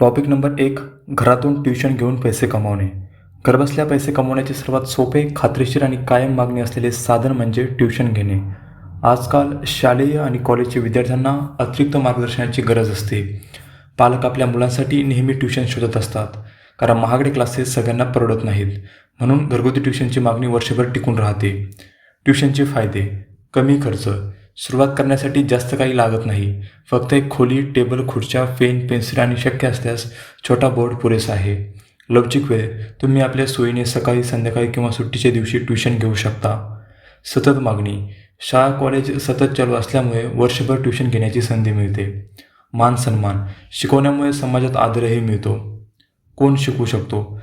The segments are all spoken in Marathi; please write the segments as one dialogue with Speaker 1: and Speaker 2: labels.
Speaker 1: टॉपिक नंबर एक घरातून ट्युशन घेऊन पैसे कमावणे. घरबसल्या पैसे कमावण्याचे सर्वात सोपे खात्रीशीर आणि कायम मागणी असलेले साधन म्हणजे ट्युशन घेणे. आजकाल शालेय आणि कॉलेजच्या विद्यार्थ्यांना अतिरिक्त मार्गदर्शनाची गरज असते. पालक आपल्या मुलांसाठी नेहमी ट्युशन शोधत असतात कारण महागडे क्लासेस सगळ्यांना परवडत नाहीत. म्हणून घरगुती ट्युशनची मागणी वर्षभर टिकून राहते. ट्युशनचे फायदे कमी खर्च सुरुवात करण्यासाठी जास्त काही लागत नाही. फक्त एक खोली टेबल खुर्च्या पेन पेन्सिल आणि शक्य असल्यास छोटा बोर्ड पुरेसा आहे. लवचिक वेळ. तुम्ही आपल्या सोयीने सकाळी संध्याकाळी किंवा सुट्टीच्या दिवशी ट्युशन घेऊ शकता. सतत मागणी. शाळा कॉलेज सतत चालू असल्यामुळे वर्षभर ट्युशन घेण्याची संधी मिळते. मान सन्मान. शिकवण्यामुळे समाजात आदरही मिळतो. कोण शिकू शकतो?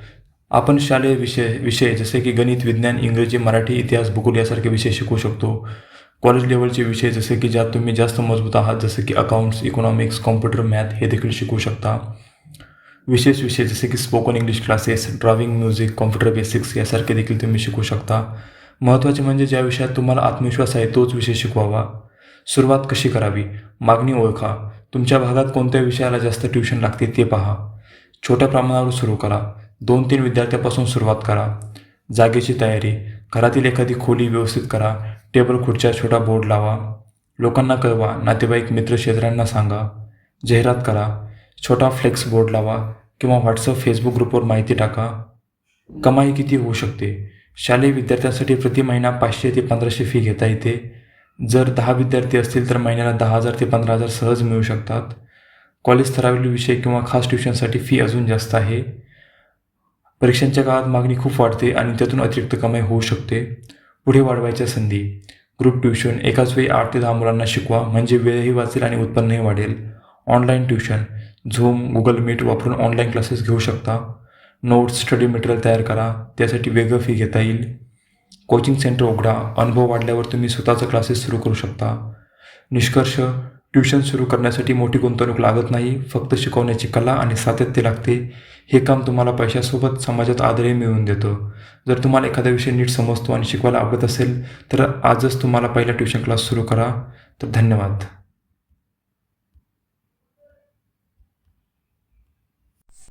Speaker 1: आपण शालेय विषय विषय जसे की गणित विज्ञान इंग्रजी मराठी इतिहास भूगोल यासारखे विषय शिकू शकतो. कॉलेज लेवलचे विषय जसे की ज्यात तुम्ही जास्त मजबूत आहात जसे की अकाउंट्स इकॉनॉमिक्स कॉम्प्युटर मॅथ हे देखील शिकू शकता. विशेष विषय जसे की spoken English classes driving music computer basics यासारखे देखील तुम्ही शिकू शकता. महत्त्वाचे म्हणजे ज्या विषयात तुम्हाला आत्मविश्वास आहे तोच विषय शिकवावा. सुरुवात कशी करावी? मागणी ओळखा. तुमच्या भागात कोणत्या विषयाला जास्त ट्युशन लागते ते पहा. छोट्या प्रमाणावर सुरू करा. दोन तीन विद्यार्थ्यापासून सुरुवात करा. जागेची तयारी. घरातील एखादी खोली व्यवस्थित करा. टेबल खुर्च्या छोटा बोर्ड लावा. लोकांना कळवा नातेवाईक मित्र शेजाऱ्यांना सांगा. जाहिरात करा. छोटा फ्लेक्स बोर्ड लावा किंवा व्हॉट्सअप फेसबुक ग्रुपवर माहिती टाका. कमाई किती होऊ शकते? शालेय विद्यार्थ्यांसाठी प्रति महिना पाचशे ते पंधराशे फी घेता येते. जर दहा विद्यार्थी असतील तर महिन्याला दहा हजार ते पंधरा हजार सहज मिळू शकतात. कॉलेज स्तरावरील विषय किंवा खास ट्युशनसाठी फी अजून जास्त आहे. परीक्षांच्या काळात मागणी खूप वाढते आणि त्यातून अतिरिक्त कमाई होऊ शकते. पुढे वाढवायच्या संधी. ग्रुप ट्युशन एकाच वेळी आठ ते दहा मुलांना शिकवा म्हणजे वेळही वाचेल आणि उत्पन्नही वाढेल. Online tuition Zoom Google Meet वापरून ऑनलाईन क्लासेस घेऊ शकता. नोट्स स्टडी मटेरियल तयार करा त्यासाठी वेगळं फी घेता येईल. कोचिंग सेंटर उघडा अनुभव वाढल्यावर तुम्ही स्वतःचा क्लासेस सुरू करू शकता. निष्कर्ष ट्युशन सुरू करण्यासाठी मोठी गुंतवणूक लागत नाही फक्त शिकवण्याची कला आणि सातत्य लागते. हे काम तुम्हाला पैशासोबत समाजात आदरही मिळवून देतं. जर तुम्हाला एखादा विषय नीट समजतो आणि शिकवायला आवडत असेल तर आजच तुम्हाला पहिला ट्युशन क्लास सुरू करा. तर धन्यवाद.